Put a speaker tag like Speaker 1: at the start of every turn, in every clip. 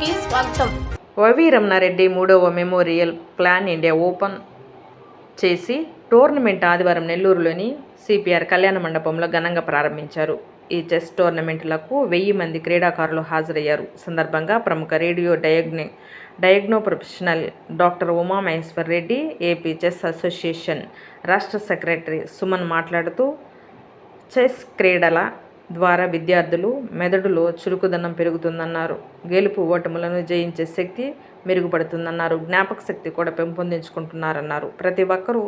Speaker 1: కి స్వాగతం.
Speaker 2: వైవి రమణారెడ్డి మూడవ మెమోరియల్ ప్లాన్ ఇండియా ఓపెన్ చేసి టోర్నమెంట్ ఆదివారం నెల్లూరులోని సిపిఆర్ కళ్యాణ మండపంలో ఘనంగా ప్రారంభించారు. ఈ చెస్ టోర్నమెంట్లకు వెయ్యి మంది క్రీడాకారులు హాజరయ్యారు. సందర్భంగా ప్రముఖ రేడియో డయాగ్ని డయాగ్నో professional doctor Uma Maheshwar Reddy AP chess association రాష్ట్ర సెక్రటరీ సుమన్ మాట్లాడుతూ చెస్ క్రీడల ద్వారా విద్యార్థులు మెదడులో చురుకుదనం పెరుగుతుందన్నారు. గెలుపు ఓటములను జయించే శక్తి మెరుగుపడుతుందన్నారు. జ్ఞాపక శక్తి కూడా పెంపొందించుకుంటున్నారన్నారు. ప్రతి ఒక్కరూ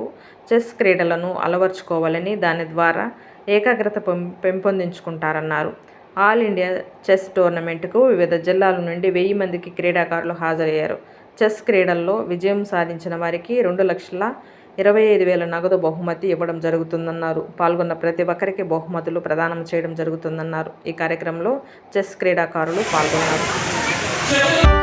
Speaker 2: చెస్ క్రీడలను అలవర్చుకోవాలని దాని ద్వారా ఏకాగ్రత పెం పెంపొందించుకుంటారన్నారు. ఆల్ ఇండియా చెస్ టోర్నమెంట్కు వివిధ జిల్లాల నుండి వెయ్యి మందికి క్రీడాకారులు హాజరయ్యారు. చెస్ క్రీడల్లో విజయం సాధించిన వారికి రెండు లక్షల ఇరవై ఐదు వేల నగదు బహుమతి ఇవ్వడం జరుగుతుందన్నారు. పాల్గొన్న ప్రతి ఒక్కరికి బహుమతులు ప్రదానం చేయడం జరుగుతుందన్నారు. ఈ కార్యక్రమంలో చెస్ క్రీడాకారులు పాల్గొన్నారు.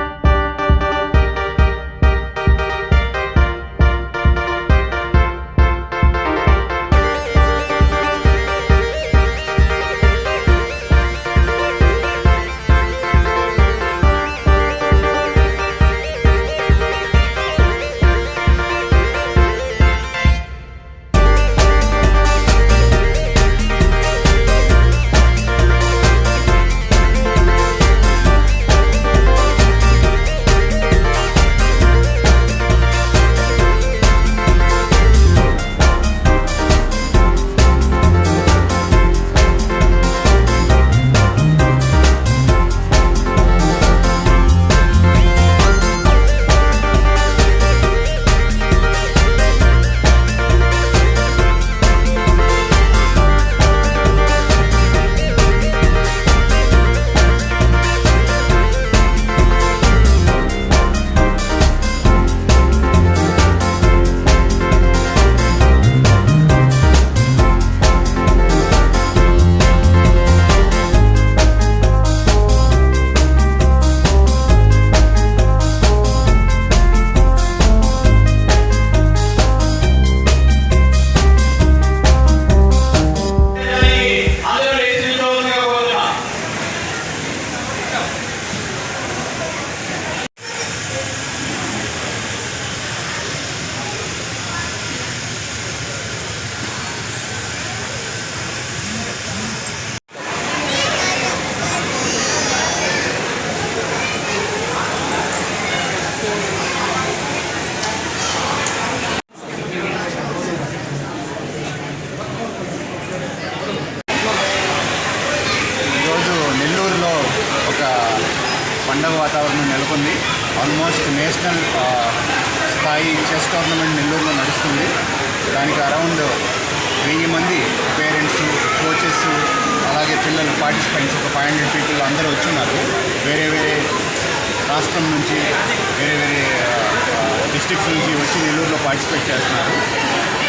Speaker 3: వాతావరణం నెలకొంది. ఆల్మోస్ట్ నేషనల్ స్థాయి చెస్ టోర్నమెంట్ నెల్లూరులో నడుస్తుంది. దానికి అరౌండ్ వెయ్యి మంది పేరెంట్స్ కోచెస్ అలాగే పిల్లలు పార్టిసిపెంట్స్ ఒక ఫైవ్ హండ్రెడ్ పీపుల్ అందరూ వచ్చున్నారు. వేరే వేరే రాష్ట్రం నుంచి వేరే వేరే డిస్ట్రిక్ట్స్ నుంచి వచ్చి నెల్లూరులో పార్టిసిపేట్ చేస్తున్నారు.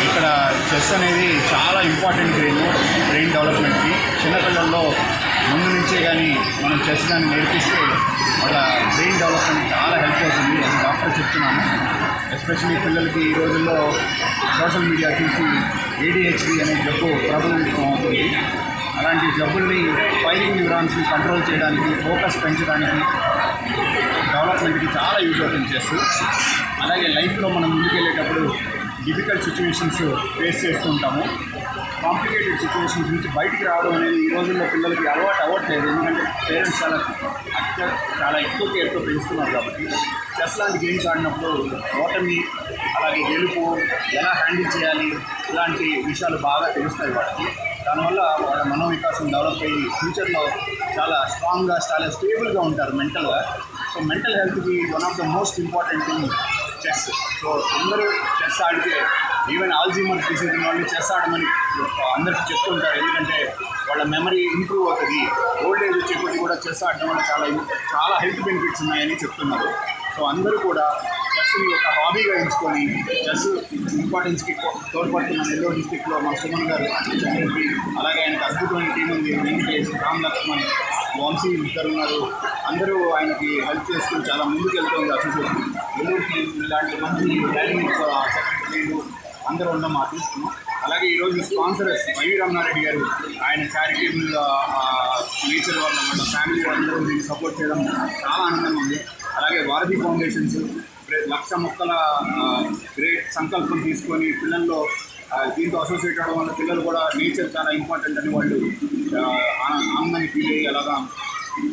Speaker 3: ఇక్కడ చెస్ అనేది చాలా ఇంపార్టెంట్ గేమ్ బ్రెయిన్ డెవలప్మెంట్కి చిన్నపిల్లల్లో ముందు నుంచే కానీ మనం చెస్ కానీ నేర్పిస్తే వాళ్ళ బ్రెయిన్ డెవలప్మెంట్ చాలా హెల్ప్ అవుతుంది అని డాక్టర్ చెప్తున్నాను. ఎస్పెషల్లీ పిల్లలకి ఈ రోజుల్లో సోషల్ మీడియా చూసి ఏడిహెచ్డి అనే జబ్బు ప్రబలం అవుతుంది. అలాంటి జబ్బుల్ని ఫైరింగ్ న్యూరాన్స్ని కంట్రోల్ చేయడానికి ఫోకస్ పెంచడానికి డెవలప్మెంట్కి చాలా యూజ్ అవుతుంది చెస్ అలాగే లైఫ్లో మనం ముందుకెళ్ళేటప్పుడు డిఫికల్ట్ సిచ్యువేషన్స్ ఫేస్ చేస్తూ ఉంటాము కాంప్లికేటెడ్ సిచ్యువేషన్స్ నుంచి బయటికి రావడం అనేది ఈ రోజుల్లో పిల్లలకి అలవాటు అవ్వట్లేదు. ఎందుకంటే పేరెంట్స్ చాలా చాలా ఎక్కువ కేర్తో పెంచుతున్నారు కాబట్టి చెస్ లాంటి గేమ్స్ ఆడినప్పుడు ఓటమి అలాగే గెలుపు ఎలా హ్యాండిల్ చేయాలి ఇలాంటి విషయాలు బాగా తెలుస్తాయి వాళ్ళకి. దానివల్ల వాళ్ళ మనోవికాసం డెవలప్ అయ్యి ఫ్యూచర్లో చాలా స్ట్రాంగ్గా చాలా స్టేబుల్గా ఉంటారు మెంటల్గా సో మెంటల్ హెల్త్కి one of the most important thing chess so అందరూ చెస్ ఆడితే ఈవెన్ ఆల్జీమర్ డిసీజ్ వాళ్ళు చెస్ ఆడమని అందరికీ చెప్తుంటారు. ఎందుకంటే వాళ్ళ మెమరీ ఇంప్రూవ్ అవుతుంది. ఓల్డ్ ఏజ్ వచ్చే కూడా చెస్ ఆడడం వల్ల చాలా చాలా హెల్త్ బెనిఫిట్స్ ఉన్నాయని చెప్తున్నారు. సో అందరూ కూడా చెస్ని ఒక హాబీగా ఎంచుకొని చెస్ ఇంపార్టెన్స్కి తోడ్పడుతున్న నెల్లూరు డిస్టిక్లో మా సుమన్ గారు చంద్రకి అలాగే ఆయనకు అద్భుతమైన టీం ఉంది. వెంకటేష్ రామ్ లక్ష్మణ్ వంశీ ఇద్దరు ఉన్నారు. అందరూ ఆయనకి హెల్ప్ చేసుకుని చాలా ముందుకు వెళ్తుంది అసోసియేషన్ నెల్లూరుకి ఇలాంటి మంచి డైనమిక్ అందరూ ఉండడం ఆశిస్తున్నాం. అలాగే ఈరోజు స్పాన్సరర్స్ వైవి రామారెడ్డి గారు ఆయన చారిటబుల్ నేచర్ వల్ల మన ఫ్యామిలీ అందరూ దీన్ని సపోర్ట్ చేయడం చాలా ఆనందంగా ఉంది. అలాగే వారధి ఫౌండేషన్స్ లక్ష మొక్కల గ్రేట్ సంకల్పం తీసుకొని పిల్లల్లో దీంతో అసోసియేట్ అవడం వల్ల పిల్లలు కూడా నేచర్ చాలా ఇంపార్టెంట్ అని వాళ్ళు ఆ, ఆనందాన్ని ఫీల్ అయ్యి అలాగా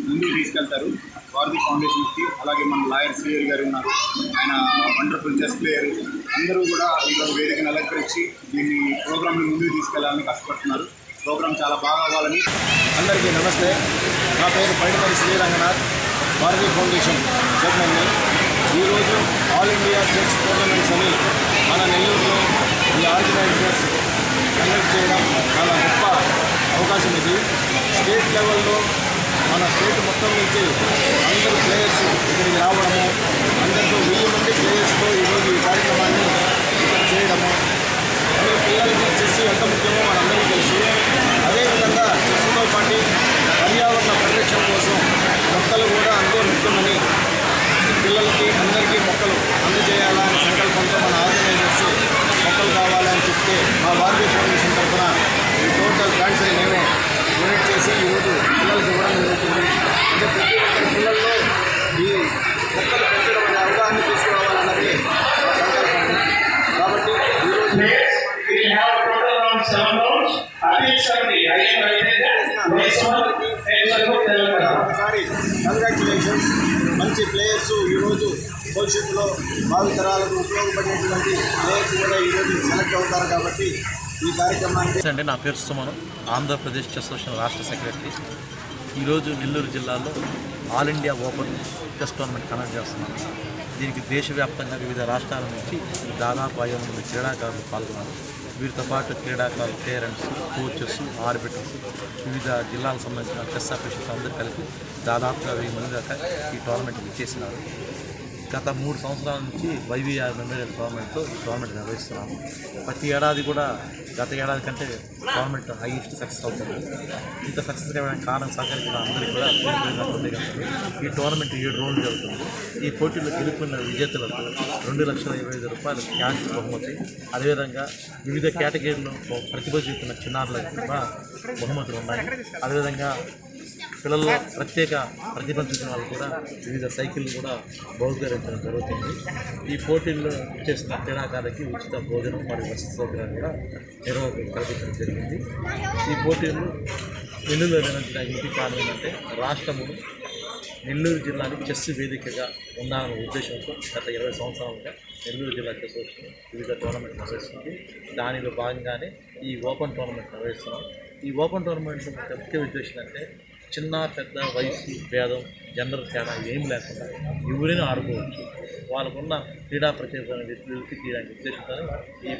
Speaker 3: ముందుకు తీసుకెళ్తారు. భారతీ ఫౌండేషన్కి అలాగే మన లాయర్ సిఆర్ గారు ఉన్నారు. ఆయన వండర్ఫుల్ చెస్ ప్లేయర్ అందరూ కూడా ఈరోజు వేదికను అలంకరించి దీన్ని ప్రోగ్రామ్ని ముందుకు తీసుకెళ్ళాలని కష్టపడుతున్నారు. ప్రోగ్రామ్ చాలా బాగా అవ్వాలని
Speaker 1: అందరికీ నమస్తే. నా పేరు పైడిపల్లి శ్రీరంగనాథ్ భారతీయ ఫౌండేషన్ చైర్మన్ని ఈరోజు ఆల్ ఇండియా చెస్ టోర్నమెంట్స్ అని మన నెల్లూరులో ఈ ఆర్గనైజర్స్ కండక్ట్ చేయడం చాలా గొప్ప అవకాశం ఇది. స్టేట్ లెవెల్లో మన స్టేట్ మొత్తం నుంచి అందరూ ప్లేయర్స్ ఇక్కడికి రావడము అందరితో వెయ్యి మంది ప్లేయర్స్తో ఈరోజు ఈ కార్యక్రమాన్ని ఇక్కడ చేయడము అందులో పిల్లలకి చెస్ ఎంత ముఖ్యమో మనందరికీ తెలుసు అదేవిధంగా చెస్తో పాటు పర్యావరణ పరిరక్షణ కోసం మొక్కలు కూడా అంతే ముఖ్యమని పిల్లలకి అందరికీ మొక్కలు అందజేయాలనే సంకల్పంతో మన ఆర్గనైజర్స్ మొక్కలు కావాలని చెప్తే మా భారతీయ ఫౌండేషన్ తరఫున ఈ టోటల్ ప్లాంట్స్ని మేమే డొనేట్ చేసి ఈరోజు పిల్లలకి ఇవ్వడం జరుగుతుంది అంటే ప్రతి ఒక్కరి పిల్లల్లో ఈ మొక్కలు పెంచడం అనే అవగాహన తీసుకురావాలన్నది మా సంకల్పం కాబట్టి ఈరోజు
Speaker 4: We have a total around seven rounds. I think seventy. I can write it down. Next one, next one, Telangana.
Speaker 1: ఒకసారి కంగ్రాచులేషన్స్ మంచి ప్లేయర్స్ ఈరోజు భవిష్యత్తులో భావితరాలకు ఉపయోగపడేటువంటి ప్లేయర్స్ కూడా ఈరోజు సెలెక్ట్ అవుతారు కాబట్టి ఈ కార్యక్రమానికి
Speaker 5: అండి నా పేరు సుమను ఆంధ్రప్రదేశ్ చెస్ అసోసియేషన్ రాష్ట్ర సెక్రటరీ ఈరోజు నెల్లూరు జిల్లాలో all India open chess tournament conduct చేస్తున్నాను దీనికి దేశవ్యాప్తంగా వివిధ రాష్ట్రాల నుంచి దాదాపు ఐదు వందల క్రీడాకారులు పాల్గొన్నారు. వీరితో పాటు క్రీడాకారులు పేరెంట్స్ కోచెస్ ఆర్బిటర్స్ వివిధ జిల్లాలకు సంబంధించిన చెస్ అఫీషియల్స్ అందరూ కలిపి దాదాపుగా వెయ్యి మంది దాకా ఈ టోర్నమెంట్కి ఇచ్చేసినారు గత మూడు సంవత్సరాల నుంచి వైవీఆర్ మెమోరియల్ గవర్నమెంట్తో గవర్నమెంట్ నిర్వహిస్తున్నాము ప్రతి ఏడాది కూడా గత ఏడాది కంటే గవర్నమెంట్ హైయెస్ట్ సక్సెస్ అవుతుంది. ఇంత సక్సెస్ కావడానికి కారణం సహకరించిన అందరికీ కూడా ఈ టోర్నమెంట్ ఏడు రోజులు జరుగుతుంది. ఈ పోటీలో గెలుపుకున్న విజేతలకు రెండు లక్షల ఇరవై ఐదు రూపాయలు క్యాష్ బహుమతి. అదేవిధంగా వివిధ కేటగిరీలో ప్రతిభ చూపిన చిన్నారులకు కూడా బహుమతులు ఉన్నాయి. అదేవిధంగా పిల్లల్లో ప్రత్యేక ప్రతిభ చూపిన వాళ్ళు కూడా వివిధ సైకిళ్ళు కూడా బహుకరించడం జరుగుతుంది. ఈ పోటీల్లో చేసిన క్రీడాకారులకి ఉచిత భోజనం మరియు వసతి సౌకర్యాలు కూడా నిర్వాహకులు కల్పించడం జరిగింది. ఈ పోటీలు నెల్లూరులో నిర్వహించిన ఇంటి కారణం ఏంటంటే రాష్ట్రము నెల్లూరు జిల్లాని చెస్ వేదికగా ఉండాలనే ఉద్దేశంతో గత ఇరవై సంవత్సరాలుగా నెల్లూరు జిల్లా చెస్ వివిధ టోర్నమెంట్ నిర్వహిస్తుంది. దానిలో భాగంగానే ఈ ఓపెన్ టోర్నమెంట్ నిర్వహిస్తున్నాం. ఈ ఓపెన్ టోర్నమెంట్ ముఖ్య ఉద్దేశం అంటే చిన్న పెద్ద వయసు భేదం జెండర్ తేడా ఏం లేకుండా ఎవరైనా ఆడుకోవచ్చు. వాళ్ళకున్న క్రీడా ప్రతిభ అనేది తీయడానికి ఉద్దేశిస్తారు ఈ